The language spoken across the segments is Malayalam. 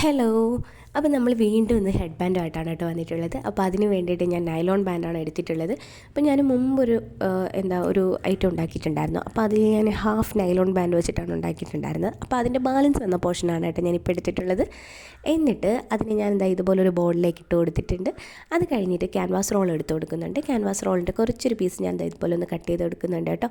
ഹലോ അപ്പോൾ നമ്മൾ വീണ്ടും ഇന്ന് ഹെഡ് ബാൻഡായിട്ടാണ് കേട്ടോ വന്നിട്ടുള്ളത്. അപ്പോൾ അതിന് വേണ്ടിയിട്ട് ഞാൻ നൈലോൺ ബാൻഡാണ് എടുത്തിട്ടുള്ളത്. അപ്പോൾ ഞാൻ മുമ്പൊരു എന്താ ഒരു ഐറ്റം ഉണ്ടാക്കിയിട്ടുണ്ടായിരുന്നു. അപ്പോൾ അതിൽ ഞാൻ ഹാഫ് നൈലോൺ ബാൻഡ് വെച്ചിട്ടാണ് ഉണ്ടാക്കിയിട്ടുണ്ടായിരുന്നത്. അപ്പോൾ അതിന്റെ ബാലൻസ് വന്ന പോർഷനാണ് കേട്ടോ ഞാൻ ഇപ്പോൾ എടുത്തിട്ടുള്ളത്. എന്നിട്ട് അതിന് ഞാൻ എന്താ ഇതുപോലെ ഒരു ബോർഡിലേക്ക് ഇട്ട് കൊടുത്തിട്ടുണ്ട്. അത് കഴിഞ്ഞിട്ട് ക്യാൻവാസ് റോൾ എടുത്ത് കൊടുക്കുന്നുണ്ട്. ക്യാൻവാസ് റോളിന്റെ കുറച്ചൊരു പീസ് ഞാൻ എന്താ ഇതുപോലെ ഒന്ന് കട്ട് ചെയ്ത് കൊടുക്കുന്നുണ്ട് കേട്ടോ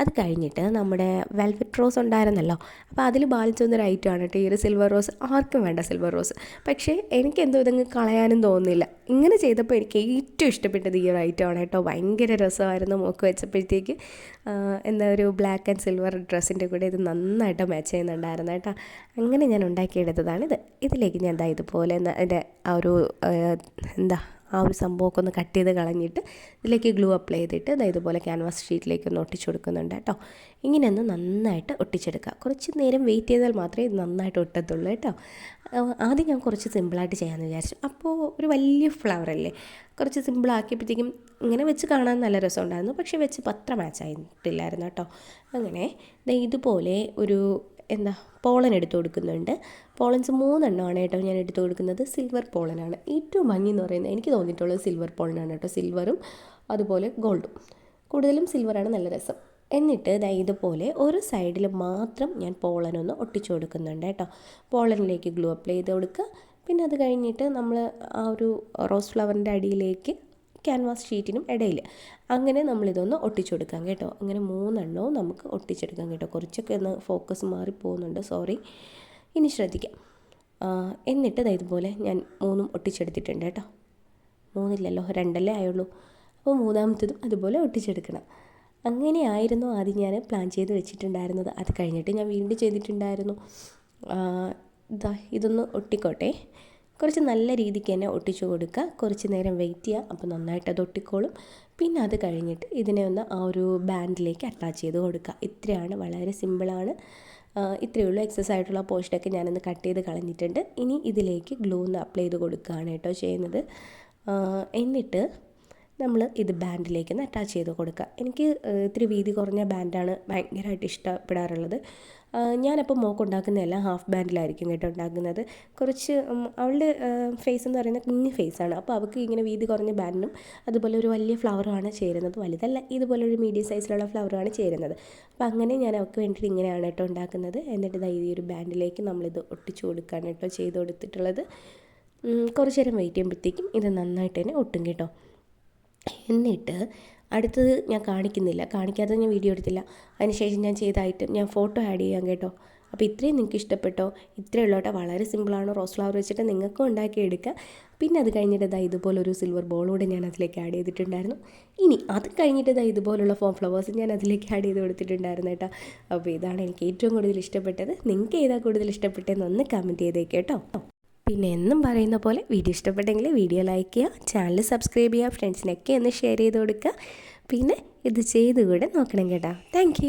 അത് കഴിഞ്ഞിട്ട് നമ്മുടെ വെൽവെറ്റ് റോസ് ഉണ്ടായിരുന്നല്ലോ. അപ്പോൾ അതിൽ ബാലൻസ് വന്നൊരു ഐറ്റമാണ് കേട്ടോ ഈ ഒരു സിൽവർ റോസ് ആർക്കും വേണ്ട സിൽവർ റോസ് പക്ഷേ എനിക്ക് എന്തോ ഇതങ്ങ് കളയാനും തോന്നുന്നില്ല. ഇങ്ങനെ ചെയ്തപ്പോൾ എനിക്ക് ഏറ്റവും ഇഷ്ടപ്പെട്ടത് ഈ ഒരു ഐറ്റമാണ് കേട്ടോ. ഭയങ്കര രസമായിരുന്നു മൂക്ക് വെച്ചപ്പോഴത്തേക്ക്. എന്താ ഒരു ബ്ലാക്ക് ആൻഡ് സിൽവർ ഡ്രസ്സിന്റെ കൂടെ ഇത് നന്നായിട്ട് മാച്ച് ചെയ്യുന്നുണ്ടായിരുന്നു കേട്ടോ. അങ്ങനെ ഞാൻ ഉണ്ടാക്കിയെടുത്തതാണിത്. ഇതിലേക്ക് ഞാൻ എന്താ ഇതുപോലെ എന്താ എന്റെ ആ ഒരു എന്താ ആ ഒരു സംഭവമൊക്കെ ഒന്ന് കട്ട് ചെയ്ത് കളഞ്ഞിട്ട് ഇതിലേക്ക് ഗ്ലൂ അപ്ലൈ ചെയ്തിട്ട് ദാ ഇതുപോലെ ക്യാൻവാസ് ഷീറ്റിലേക്ക് ഒന്ന് ഒട്ടിച്ചു കൊടുക്കുന്നുണ്ട് കേട്ടോ. ഇങ്ങനെ ഒന്ന് നന്നായിട്ട് ഒട്ടിച്ചെടുക്കുക. കുറച്ച് നേരം വെയിറ്റ് ചെയ്താൽ മാത്രമേ ഇത് നന്നായിട്ട് ഒട്ടത്തുള്ളൂ കേട്ടോ. ആദ്യം ഞാൻ കുറച്ച് സിമ്പിളായിട്ട് ചെയ്യാമെന്ന് വിചാരിച്ചു. അപ്പോൾ ഒരു വലിയ ഫ്ലവർ അല്ലേ? കുറച്ച് സിമ്പിളാക്കിയപ്പോഴത്തേക്കും ഇങ്ങനെ വെച്ച് കാണാൻ നല്ല രസമുണ്ടായിരുന്നു. പക്ഷേ വെച്ച് പത്ര മാച്ച് ആയിട്ടില്ലായിരുന്നു കേട്ടോ. അങ്ങനെ ഇതുപോലെ ഒരു എന്താ പോളൻ എടുത്തു കൊടുക്കുന്നുണ്ട്. പോളൻസ് മൂന്നെണ്ണമാണ് കേട്ടോ ഞാൻ എടുത്തു കൊടുക്കുന്നത്. സിൽവർ പോളനാണ്. ഏറ്റവും ഭംഗി എന്ന് പറയുന്നത് എനിക്ക് തോന്നിയിട്ടുള്ളത് സിൽവർ പോളനാണ് കേട്ടോ. സിൽവറും അതുപോലെ ഗോൾഡും കൂടുതലും സിൽവറാണ് നല്ല രസം. എന്നിട്ട് ദാ ഇതുപോലെ ഒരു സൈഡിൽ മാത്രം ഞാൻ പോളനൊന്ന് ഒട്ടിച്ചു കൊടുക്കുന്നുണ്ട് കേട്ടോ. പോളനിലേക്ക് ഗ്ലൂ അപ്ലൈ ചെയ്ത് കൊടുക്കുക. പിന്നെ അത് കഴിഞ്ഞിട്ട് നമ്മൾ ആ ഒരു റോസ് ഫ്ലവറിന്റെ അടിയിലേക്ക് ക്യാൻവാസ് ഷീറ്റിനും ഇടയിൽ അങ്ങനെ നമ്മളിതൊന്ന് ഒട്ടിച്ചു കൊടുക്കാം കേട്ടോ. അങ്ങനെ മൂന്നെണ്ണവും നമുക്ക് ഒട്ടിച്ചെടുക്കാം കേട്ടോ. കുറച്ചൊക്കെ ഒന്ന് ഫോക്കസ് മാറിപ്പോകുന്നുണ്ട് സോറി ഇനി ശ്രദ്ധിക്കാം. എന്നിട്ട് ഇതുപോലെ ഞാൻ മൂന്നും ഒട്ടിച്ചെടുത്തിട്ടുണ്ട് കേട്ടോ. മൂന്നില്ലല്ലോ രണ്ടല്ലേ ആയുള്ളൂ. അപ്പോൾ മൂന്നാമത്തതും അതുപോലെ ഒട്ടിച്ചെടുക്കണം. അങ്ങനെയായിരുന്നു ആദ്യം ഞാൻ പ്ലാൻ ചെയ്ത് വെച്ചിട്ടുണ്ടായിരുന്നത്. അത് കഴിഞ്ഞിട്ട് ഞാൻ വീണ്ടും ചെയ്തിട്ടുണ്ടായിരുന്നു. ഇതാ ഇതൊന്ന് ഒട്ടിക്കോട്ടെ. കുറച്ച് നല്ല രീതിക്ക് തന്നെ ഒട്ടിച്ചു കൊടുക്കുക. കുറച്ച് നേരം വെയിറ്റ് ചെയ്യുക. അപ്പോൾ നന്നായിട്ട് അത് ഒട്ടിക്കോളും. പിന്നെ അത് കഴിഞ്ഞിട്ട് ഇതിനെ ഒന്ന് ആ ഒരു ബാൻഡിലേക്ക് അറ്റാച്ച് ചെയ്ത് കൊടുക്കുക. ഇത്രയാണ്. വളരെ സിമ്പിളാണ് ഇത്രയേ ഉള്ളൂ. എക്സസ് ആയിട്ടുള്ള പോസ്റ്റൊക്കെ ഞാനൊന്ന് കട്ട് ചെയ്ത് കളഞ്ഞിട്ടുണ്ട്. ഇനി ഇതിലേക്ക് ഗ്ലൂ ഒന്ന് അപ്ലൈ ചെയ്ത് കൊടുക്കുകയാണ് കേട്ടോ ചെയ്യുന്നത്. എന്നിട്ട് നമ്മൾ ഇത് ബാൻഡിലേക്ക് ഒന്ന് അറ്റാച്ച് ചെയ്ത് കൊടുക്കുക. എനിക്ക് ഇത്തിരി വീതി കുറഞ്ഞ ബാൻഡാണ് ഭയങ്കരമായിട്ട് ഇഷ്ടപ്പെടാറുള്ളത്. ഞാനപ്പോൾ മോക്ക് ഉണ്ടാക്കുന്നതെല്ലാം ഹാഫ് ബാൻഡിലായിരിക്കും കേട്ടോ ഉണ്ടാക്കുന്നത്. കുറച്ച് അവളുടെ ഫേസ് എന്ന് പറയുന്നത് കുഞ്ഞ് ഫേസാണ് അപ്പോൾ അവൾക്ക് ഇങ്ങനെ വീതി കുറഞ്ഞ ബാൻഡും അതുപോലെ ഒരു വലിയ ഫ്ലവറുമാണ് ചേരുന്നത്. വലുതല്ല ഇതുപോലെ ഒരു മീഡിയം സൈസിലുള്ള ഫ്ലവറാണ് ചേരുന്നത്. അപ്പോൾ അങ്ങനെ ഞാൻ അവൾക്ക് വേണ്ടിയിട്ട് ഇങ്ങനെയാണ് കേട്ടോ ഉണ്ടാക്കുന്നത്. എന്നിട്ട് ഇതാ ഈ ഒരു ബാൻഡിലേക്ക് നമ്മളിത് ഒട്ടിച്ചു കൊടുക്കുകയാണ് കേട്ടോ ചെയ്ത് കൊടുത്തിട്ടുള്ളത്. കുറച്ച് നേരം വെയിറ്റ് ചെയ്യുമ്പോഴത്തേക്കും ഇത് നന്നായിട്ട് തന്നെ ഒട്ടും കേട്ടോ. എന്നിട്ട് അടുത്തത് ഞാൻ കാണിക്കുന്നില്ല. കാണിക്കാതെ ഞാൻ വീഡിയോ എടുത്തില്ല. അതിനുശേഷം ഞാൻ ചെയ്ത ഐറ്റം ഞാൻ ഫോട്ടോ ആഡ് ചെയ്യാം കേട്ടോ. അപ്പോൾ ഇത്രയും നിങ്ങൾക്ക് ഇഷ്ടപ്പെട്ടോ? ഇത്രയേ ഉള്ളൂ കേട്ടോ. വളരെ സിമ്പിളാണ് റോസ് ഫ്ലവർ വെച്ചിട്ട് നിങ്ങൾക്കും ഉണ്ടാക്കി എടുക്കുക പിന്നെ അത് കഴിഞ്ഞിട്ട് ഇതാ ഇതുപോലൊരു സിൽവർ ബോളൂടെ ഞാൻ അതിലേക്ക് ആഡ് ചെയ്തിട്ടുണ്ടായിരുന്നു. ഇനി അത് കഴിഞ്ഞിട്ട് ഇതാ ഇതുപോലുള്ള ഫോം ഫ്ലവേഴ്സ് ഞാൻ അതിലേക്ക് ആഡ് ചെയ്ത് കൊടുത്തിട്ടുണ്ടായിരുന്നു കേട്ടോ. അപ്പോൾ ഇതാണ് എനിക്ക് ഏറ്റവും കൂടുതൽ ഇഷ്ടപ്പെട്ടത്. നിങ്ങൾക്ക് ഏതാ കൂടുതൽ ഇഷ്ടപ്പെട്ടതെന്ന് ഒന്ന് കമന്റ് ചെയ്തേക്ക് കേട്ടോ. പിന്നെ എന്നും പറയുന്ന പോലെ വീഡിയോ ഇഷ്ടപ്പെട്ടെങ്കിൽ വീഡിയോ ലൈക്ക് ചെയ്യുക ചാനൽ സബ്സ്ക്രൈബ് ചെയ്യുക ഫ്രണ്ട്സിനൊക്കെ ഒന്ന് ഷെയർ ചെയ്ത് കൊടുക്കുക. പിന്നെ ഇത് ചെയ്തുകൂടെ നോക്കണം കേട്ടോ. താങ്ക്